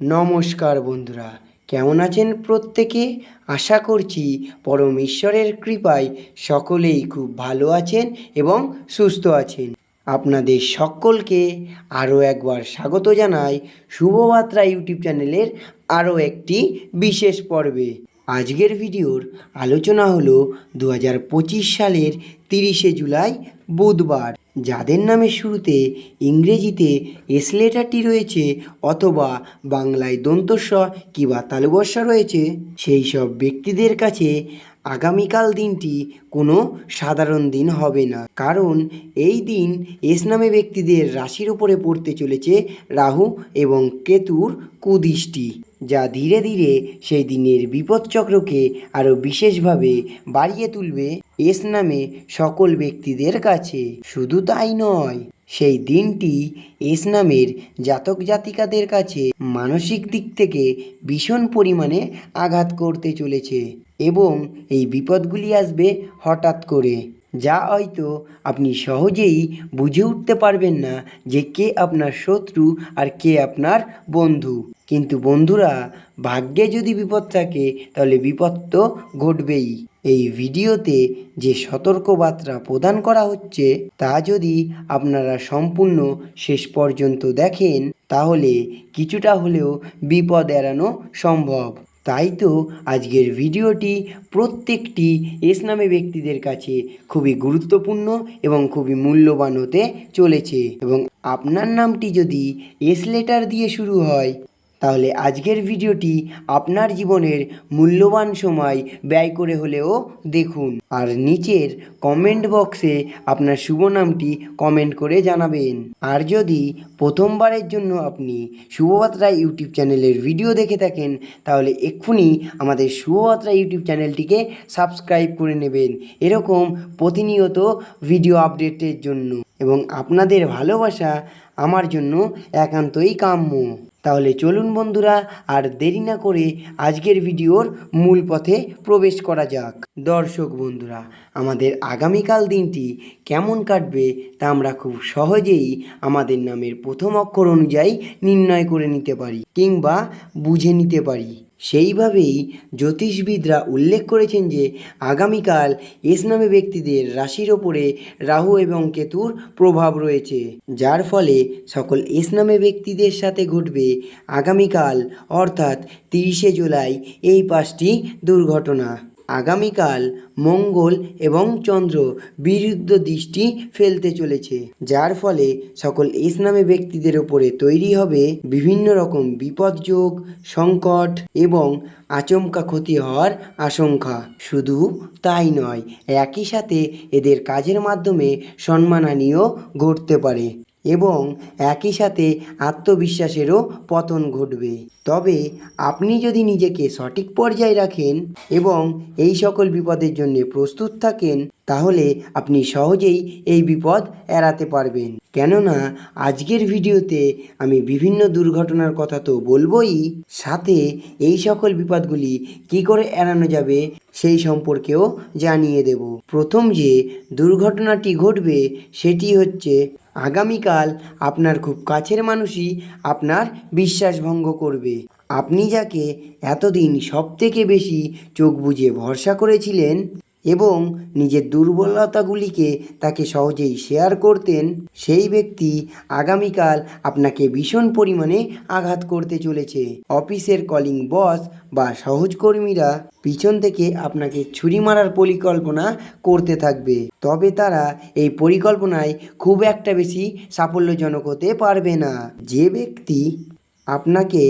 নমস্কার বন্ধুরা, কেমন আছেন প্রত্যেকে? আশা করছি পরম ঈশ্বরের কৃপায় সকলেই খুব ভালো আছেন এবং সুস্থ আছেন। আপনাদের সকলকে আরও একবার স্বাগত জানাই শুভবার্তা ইউটিউব চ্যানেলের আরও একটি বিশেষ পর্বে। আজকের ভিডিওর আলোচনা হলো দু হাজার পঁচিশ সালের তিরিশে জুলাই বুধবার। যাদের নামে শুরুতে ইংরেজিতে এস লেটারটি রয়েছে অথবা বাংলায় দন্তস্ব কিংবা তালুবস্যা রয়েছে, সেই সব ব্যক্তিদের কাছে আগামীকাল দিনটি কোনো সাধারণ দিন হবে না। কারণ এই দিন এস নামে ব্যক্তিদের রাশির উপরে পড়তে চলেছে রাহু এবং কেতুর কুদৃষ্টি, যা ধীরে ধীরে সেই দিনের বিপদচক্রকে আরও বিশেষভাবে বাড়িয়ে তুলবে এস নামে সকল ব্যক্তিদের কাছে। শুধু তাই নয় সেই দিনটি এস নামের জাতক জাতিকাদের কাছে মানসিক দিক থেকে ভীষণ পরিমাণে আঘাত করতে চলেছে এবং এই বিপদগুলি আসবে হঠাৎ করে। যা হয়তো আপনি সহজেই বুঝে উঠতে পারবেন না যে কে আপনার শত্রু আর কে আপনার বন্ধু। কিন্তু বন্ধুরা, ভাগ্যে যদি বিপদ থাকে, তাহলে বিপদ তো ঘটবেই। এই ভিডিওতে যে সতর্কবার্তা প্রদান করা হচ্ছে, তা যদি আপনারা সম্পূর্ণ শেষ পর্যন্ত দেখেন, তাহলে কিছুটা হলেও বিপদ এড়ানো সম্ভব। তাই তো আজকের ভিডিওটি প্রত্যেকটি এস নামে ব্যক্তিদের কাছে খুবই গুরুত্বপূর্ণ এবং খুবই মূল্যবান হতে চলেছে। এবং আপনার নামটি যদি এস লেটার দিয়ে শুরু হয় তাহলে আজকের ভিডিওটি আপনার জীবনের মূল্যবান সময় ব্যয় করে হলেও দেখুন। আর নিচের কমেন্ট বক্সে আপনার শুভ নামটি কমেন্ট করে জানাবেন। আর যদি প্রথমবারের জন্য আপনি শুভবার্তা ইউটিউব চ্যানেলের ভিডিও দেখে থাকেন, তাহলে এক্ষুনি আমাদের শুভবার্তা ইউটিউব চ্যানেলটিকে সাবস্ক্রাইব করে নেবেন। এরকম প্রতিনিয়ত ভিডিও আপডেটের জন্য। এবং আপনাদের ভালোবাসা আমার জন্য একান্তই কাম্য। তাহলে চলুন বন্ধুরা, আর দেরি না করে আজকের ভিডিওর মূল পথে প্রবেশ করা যাক। দর্শক বন্ধুরা, আমাদের আগামীকাল দিনটি কেমন কাটবে তা আমরা খুব সহজেই আমাদের নামের প্রথম অক্ষর অনুযায়ী নির্ণয় করে নিতে পারি কিংবা বুঝে নিতে পারি। সেইভাবেই জ্যোতিষবিদরা উল্লেখ করেছেন যে আগামীকাল এস নামে ব্যক্তিদের রাশির ওপরে রাহু এবং কেতুর প্রভাব রয়েছে, যার ফলে সকল এস নামে ব্যক্তিদের সাথে ঘটবে আগামীকাল, অর্থাৎ তিরিশে জুলাই, এই পাঁচটি দুর্ঘটনা। আগামীকাল মঙ্গল এবং চন্দ্র বিরুদ্ধ দৃষ্টি ফেলতে চলেছে, যার ফলে সকল এস নামে ব্যক্তিদের ওপরে তৈরি হবে বিভিন্ন রকম বিপদযোগ, সংকট এবং আচমকা ক্ষতি হওয়ার আশঙ্কা। শুধু তাই নয়, একই সাথে এদের কাজের মাধ্যমে সম্মানহানিও ঘটতে পারে। এবং একই সাথে আত্মবিশ্বাসেরও পতন ঘটবে। তবে আপনি যদি নিজেকে সঠিক পর্যায়ে রাখেন এবং এই সকল বিপদের জন্যে প্রস্তুত থাকেন তাহলে আপনি সহজেই এই বিপদ এড়াতে পারবেন। কেননা, আজকের ভিডিওতে আমি বিভিন্ন দুর্ঘটনার কথা তো বলবোই, সাথে এই সকল বিপদগুলি কি করে এড়ানো যাবে সেই সম্পর্কেও জানিয়ে দেব। প্রথম যে দুর্ঘটনাটি ঘটবে, সেটি হচ্ছে আগামীকাল আপনার খুব কাছের মানুষই আপনার বিশ্বাসভঙ্গ করবে। আপনি যাকে এতদিন সবথেকে বেশি চোখ বুজে ভরসা করেছিলেন এবং নিজের দুর্বলতাগুলিকে তাকে সহজেই শেয়ার করতেন, সেই ব্যক্তি আগামীকাল আপনাকে ভীষণ পরিমাণে আঘাত করতে চলেছে। অফিসের কলিং বস বা সহজকর্মীরা পিছন থেকে আপনাকে ছুরি মারার পরিকল্পনা করতে থাকবে। তবে তারা এই পরিকল্পনায় খুব একটা বেশি সাফল্যজনক হতে পারবে না। যে ব্যক্তি আপনাকে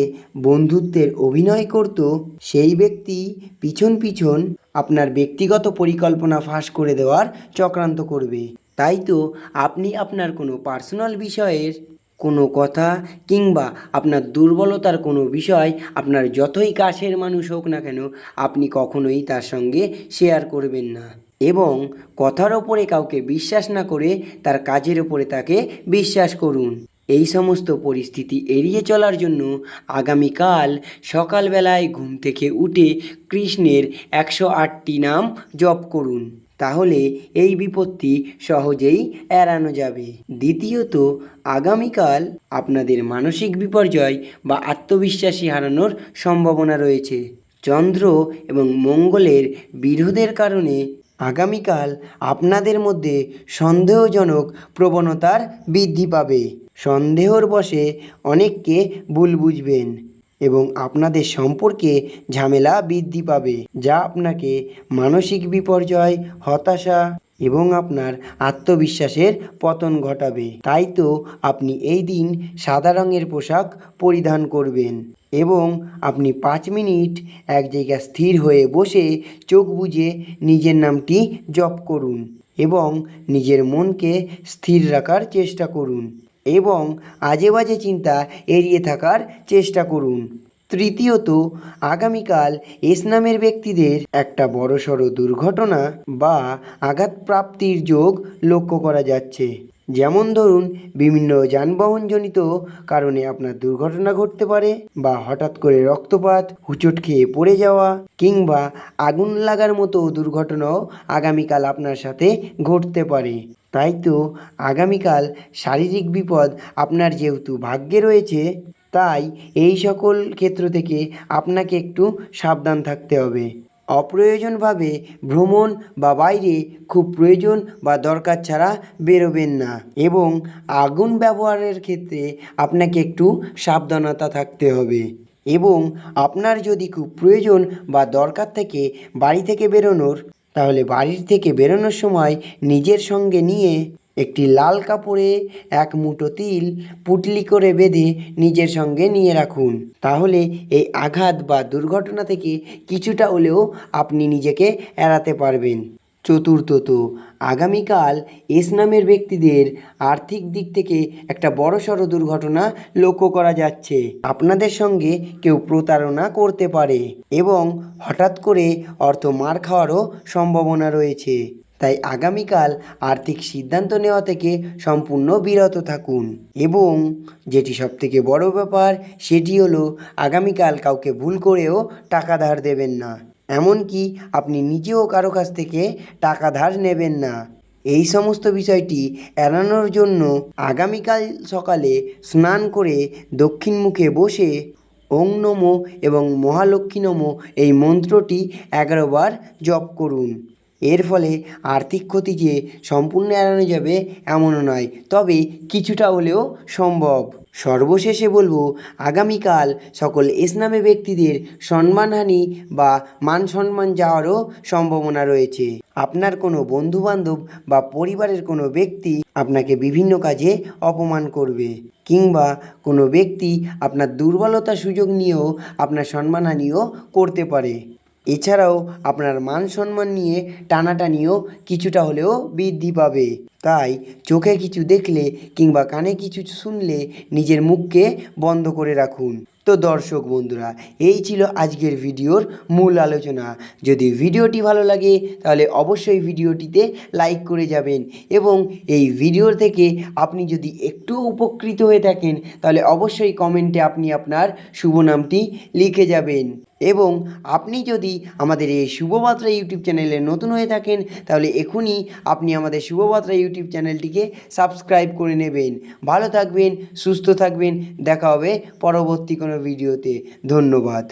বন্ধুত্বের অভিনয় করত সেই ব্যক্তি পিছন পিছন আপনার ব্যক্তিগত পরিকল্পনা ফাঁস করে দেওয়ার চক্রান্ত করবে। তাই তো আপনি আপনার কোনো পার্সোনাল বিষয়ের কোনো কথা কিংবা আপনার দুর্বলতার কোনো বিষয় আপনার যতই কাছের মানুষ হোক না কেন আপনি কখনোই তার সঙ্গে শেয়ার করবেন না এবং কথার ওপরে কাউকে বিশ্বাস না করে তার কাজের ওপরে তাকে বিশ্বাস করুন। এই সমস্ত পরিস্থিতি এড়িয়ে চলার জন্য আগামীকাল সকালবেলায় ঘুম থেকে উঠে কৃষ্ণের একশো আটটি নাম জপ করুন। তাহলে এই বিপত্তি সহজেই এড়ানো যাবে। দ্বিতীয়ত, আগামীকাল আপনাদের মানসিক বিপর্যয় বা আত্মবিশ্বাসী হারানোর সম্ভাবনা রয়েছে। চন্দ্র এবং মঙ্গলের বিরোধের কারণে আগামীকাল আপনাদের মধ্যে সন্দেহজনক প্রবণতার বৃদ্ধি পাবে। সন্দেহর বশে অনেককে ভুল বুঝবেন এবং আপনাদের সম্পর্কে ঝামেলা বৃদ্ধি পাবে, যা আপনাকে মানসিক বিপর্যয়, হতাশা এবং আপনার আত্মবিশ্বাসের পতন ঘটাবে। তাই তো আপনি এই দিন সাদা রঙের পোশাক পরিধান করবেন এবং আপনি পাঁচ মিনিট এক জায়গায় স্থির হয়ে বসে চোখ বুজে নিজের নামটি জপ করুন এবং নিজের মনকে স্থির রাখার চেষ্টা করুন এবং আজে বাজে চিন্তা এড়িয়ে থাকার চেষ্টা করুন। তৃতীয়ত, আগামীকাল এস নামের ব্যক্তিদের একটা বড়সড় দুর্ঘটনা বা আঘাত প্রাপ্তির যোগ লক্ষ্য করা যাচ্ছে। যেমন ধরুন, বিভিন্ন যানবাহনজনিত কারণে আপনার দুর্ঘটনা ঘটতে পারে বা হঠাৎ করে রক্তপাত, হুচট খেয়ে পড়ে যাওয়া কিংবা আগুন লাগার মতো দুর্ঘটনাও আগামীকাল আপনার সাথে ঘটতে পারে। তাই তো আগামীকাল শারীরিক বিপদ আপনার যেহেতু ভাগ্যে রয়েছে তাই এই সকল ক্ষেত্র থেকে আপনাকে একটু সাবধান থাকতে হবে। অপ্রয়োজনভাবে ভ্রমণ বা বাইরে খুব প্রয়োজন বা দরকার ছাড়া বেরোবেন না এবং আগুন ব্যবহারের ক্ষেত্রে আপনাকে একটু সাবধানতা থাকতে হবে এবং আপনার যদি খুব প্রয়োজন বা দরকার থেকে বাড়ি থেকে বেরোনোর, তাহলে বাড়ির থেকে বেরোনোর সময় নিজের সঙ্গে নিয়ে একটি লাল কাপড়ে এক মুঠো তিল পুটলি করে বেঁধে নিজের সঙ্গে নিয়ে রাখুন। তাহলে এই আঘাত বা দুর্ঘটনা থেকে কিছুটা হলেও আপনি নিজেকে এড়াতে পারবেন। চতুর্থত, আগামীকাল এস নামের ব্যক্তিদের আর্থিক দিক থেকে একটা বড়সড় দুর্ঘটনা লক্ষ্য করা যাচ্ছে। আপনাদের সঙ্গে কেউ প্রতারণা করতে পারে এবং হঠাৎ করে অর্থ মার খাওয়ারও সম্ভাবনা রয়েছে। তাই আগামীকাল আর্থিক সিদ্ধান্ত নেওয়া থেকে সম্পূর্ণ বিরত থাকুন। এবং যেটি সবথেকে বড় ব্যাপার, সেটি হলো আগামীকাল কাউকে ভুল করেও টাকা ধার দেবেন না। এমনকি আপনি নিজেও কারও কাছ থেকে টাকা ধার নেবেন না। এই সমস্ত বিষয়টি এড়ানোর জন্য আগামীকাল সকালে স্নান করে দক্ষিণ মুখে বসে ওং নমো এবং মহালক্ষ্মী নমো এই মন্ত্রটি এগারো বার জপ করুন। এর ফলে আর্থিক ক্ষতি যে সম্পূর্ণ এড়ানো যাবে এমনও নয়, তবে কিছুটা হলেও সম্ভব। সর্বশেষে বলব, আগামীকাল সকল ইসলামী ব্যক্তিদের সম্মানহানি বা মান সম্মান যাওয়ারও সম্ভাবনা রয়েছে। আপনার কোনো বন্ধুবান্ধব বা পরিবারের কোনো ব্যক্তি আপনাকে বিভিন্ন কাজে অপমান করবে, কিংবা কোনো ব্যক্তি আপনার দুর্বলতা সুযোগ নিয়েও আপনার সম্মানহানিও করতে পারে। এছাড়াও আপনার মান সম্মান নিয়ে টানাটানিও কিছুটা হলেও বৃদ্ধি পাবে। তাই চোখে কিছু দেখলে কিংবা কানে কিছু শুনলে নিজের মুখকে বন্ধ করে রাখুন। তো দর্শক বন্ধুরা, এই ছিল আজকের ভিডিওর মূল আলোচনা। যদি ভিডিওটি ভালো লাগে, তাহলে অবশ্যই ভিডিওটিতে লাইক করে যাবেন এবং এই ভিডিওর থেকে আপনি যদি একটু উপকৃত হয়ে থাকেন, তাহলে অবশ্যই কমেন্টে আপনি আপনার শুভ নামটি লিখে যাবেন। এবং আপনি যদি আমাদের এই শুভবার্তা ইউটিউব চ্যানেলে নতুন হয়ে থাকেন, তাহলে এখনই আপনি আমাদের শুভবার্তা ইউটিউব চ্যানেলটিকে সাবস্ক্রাইব করে নেবেন। ভালো থাকবেন, সুস্থ থাকবেন, দেখা হবে পরবর্তী কোনো ভিডিওতে ধন্যবাদ।